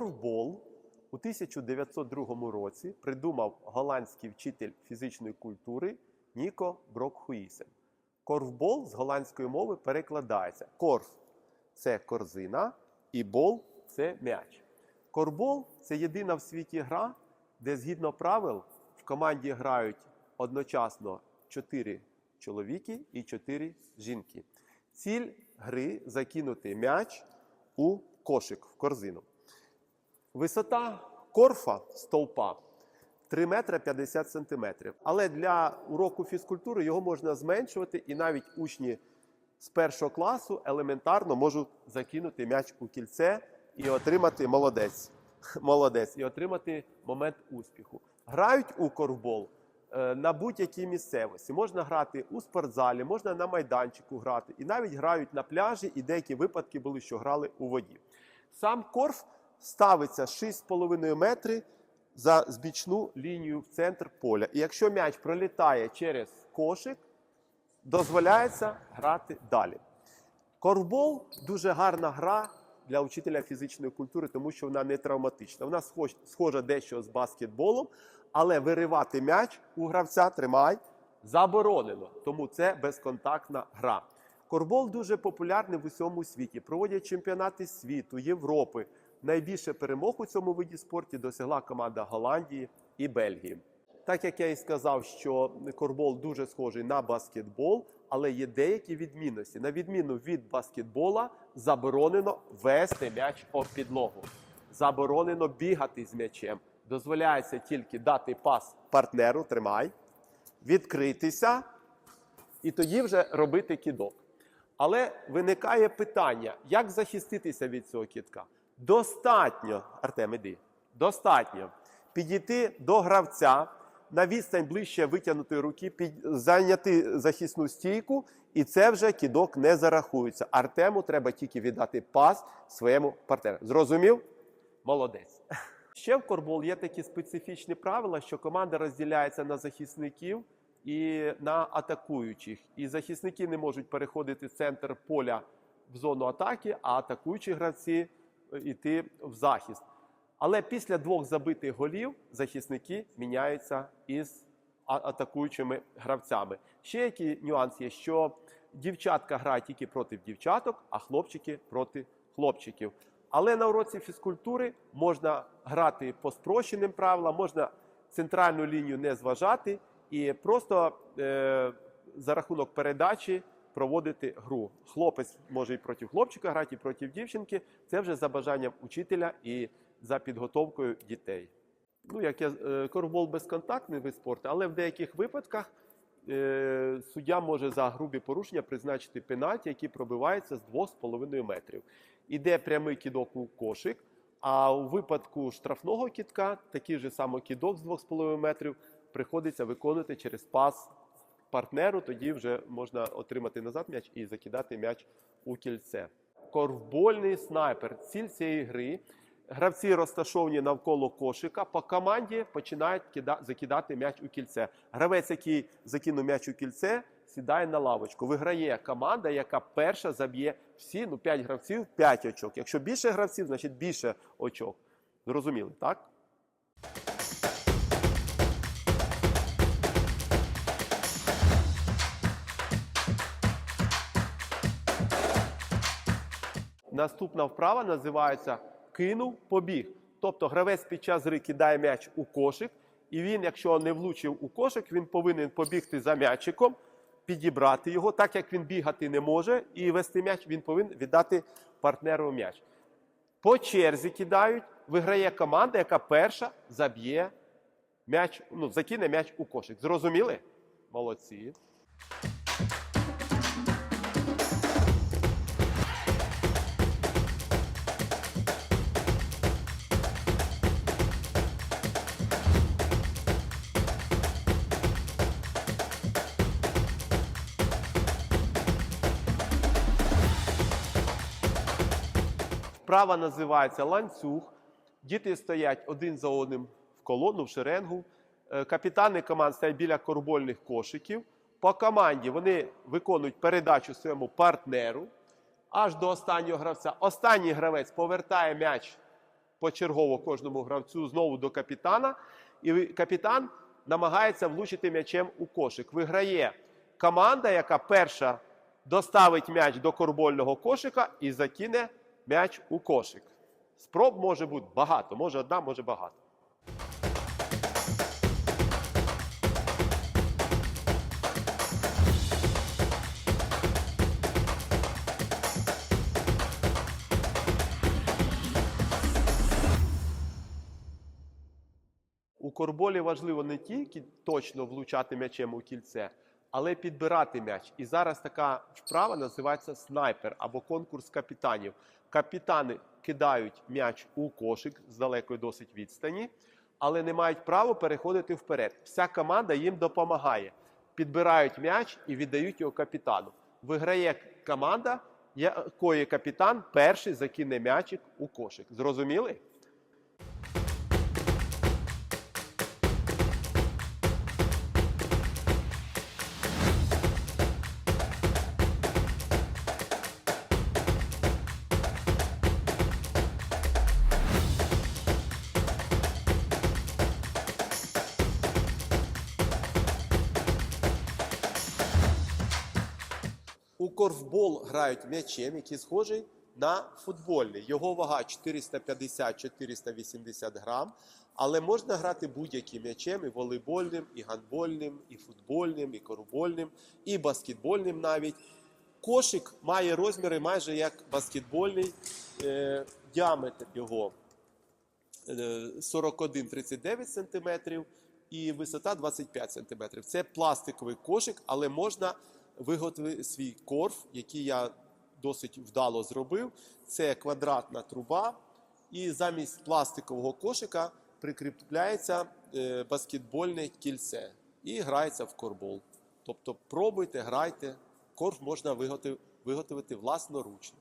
Корфбол у 1902 році придумав голландський вчитель фізичної культури Ніко Брокхуїсен. Корфбол з голландської мови перекладається. Корф це корзина, і бол це м'яч. Корфбол це єдина в світі гра, де згідно правил в команді грають одночасно 4 чоловіки і 4 жінки. Ціль гри закинути м'яч у кошик в корзину. Висота корфа стовпа 3 метри 50 сантиметрів. Але для уроку фізкультури його можна зменшувати, і навіть учні з першого класу елементарно можуть закинути м'яч у кільце і отримати молодець. Молодець, і отримати момент успіху. Грають у корфбол е, на будь-якій місцевості. Можна грати у спортзалі, можна на майданчику грати, і навіть грають на пляжі, і деякі випадки були, що грали у воді. Сам корф ставиться 6,5 метри за збічну лінію в центр поля. І якщо м'яч пролітає через кошик, дозволяється грати далі. Корфбол дуже гарна гра для учителя фізичної культури, тому що вона не травматична. Вона схож- схожа дещо з баскетболом, але виривати м'яч у гравця тримай заборонено, тому це безконтактна гра. Корфбол дуже популярний в усьому світі. Проводять чемпіонати світу, Європи. Найбільше перемог у цьому виді спорту досягла команда Голландії і Бельгії. Так як я і сказав, що корфбол дуже схожий на баскетбол, але є деякі відмінності. На відміну від баскетбола, заборонено вести м'яч об підлогу. Заборонено бігати з м'ячем. Дозволяється тільки дати пас партнеру, тримай, відкритися і тоді вже робити кідок. Але виникає питання, як захиститися від цього кітка? Достатньо, Артем, іди, достатньо підійти до гравця на відстань ближче витягнутої руки, під, зайняти захисну стійку, і це вже кідок не зарахується. Артему треба тільки віддати пас своєму партнеру. Зрозумів? Молодець. Ще в корбол є такі специфічні правила, що команда розділяється на захисників і на атакуючих. І захисники не можуть переходити центр поля в зону атаки, а атакуючі гравці йти в захист. Але після двох забитих голів захисники міняються із атакуючими гравцями. Ще який нюанс є, що дівчатка грають тільки проти дівчаток, а хлопчики проти хлопчиків. Але на уроці фізкультури можна грати по спрощеним правилам, можна центральну лінію не зважати і просто е, за рахунок передачі проводити гру. Хлопець може і проти хлопчика грати, і проти дівчинки. Це вже за бажанням учителя і за підготовкою дітей. Ну, як я е, корфбол безконтактний вид спорту, але в деяких випадках е, суддя може за грубі порушення призначити пенальті, які пробиваються з 2,5 метрів. Іде прямий кідок у кошик. А у випадку штрафного кітка такий же самий кідок з 2,5 метрів приходиться виконувати через пас партнеру. Тоді вже можна отримати назад м'яч і закидати м'яч у кільце. Корфбольний снайпер. Ціль цієї гри. Гравці розташовані навколо кошика. По команді починають кида- закидати м'яч у кільце. Гравець, який закинув м'яч у кільце, сідає на лавочку. Виграє команда, яка перша заб'є всі, ну 5 гравців, 5 очок. Якщо більше гравців, значить більше очок. Зрозуміли, так? Наступна вправа називається кинув, побіг. Тобто гравець під час гри кидає м'яч у кошик, і він, якщо не влучив у кошик, він повинен побігти за м'ячиком, підібрати його, так як він бігати не може, і вести м'яч він повинен віддати партнеру м'яч. По черзі кидають, виграє команда, яка перша заб'є м'яч, ну, закине м'яч у кошик. Зрозуміли? Молодці. Вправа називається ланцюг. Діти стоять один за одним в колону, в шеренгу. Е, Капітани команд стоять біля корбольних кошиків. По команді вони виконують передачу своєму партнеру аж до останнього гравця. Останній гравець повертає м'яч почергово кожному гравцю знову до капітана. І капітан намагається влучити м'ячем у кошик. Виграє команда, яка перша доставить м'яч до корбольного кошика і закине м'яч у кошик. Спроб може бути багато, може одна, може багато. У корболі важливо не тільки точно влучати м'ячем у кільце, але підбирати м'яч. І зараз така вправа називається снайпер або конкурс капітанів. Капітани кидають м'яч у кошик з далекої досить відстані, але не мають права переходити вперед. Вся команда їм допомагає. Підбирають м'яч і віддають його капітану. Виграє команда, якої капітан перший закине м'ячик у кошик. Зрозуміли? У корфбол грають м'ячем, який схожий на футбольний. Його вага 450-480 грам. Але можна грати будь-яким м'ячем, і волейбольним, і гандбольним, і футбольним, і корфбольним, і баскетбольним навіть. Кошик має розміри майже як баскетбольний е, діаметр його е, 41-39 см і висота 25 см. Це пластиковий кошик, але можна виготовити свій корф, який я досить вдало зробив. Це квадратна труба, і замість пластикового кошика прикріпляється е, баскетбольне кільце і грається в корбол. Тобто пробуйте, грайте. Корф можна виготовити власноручно.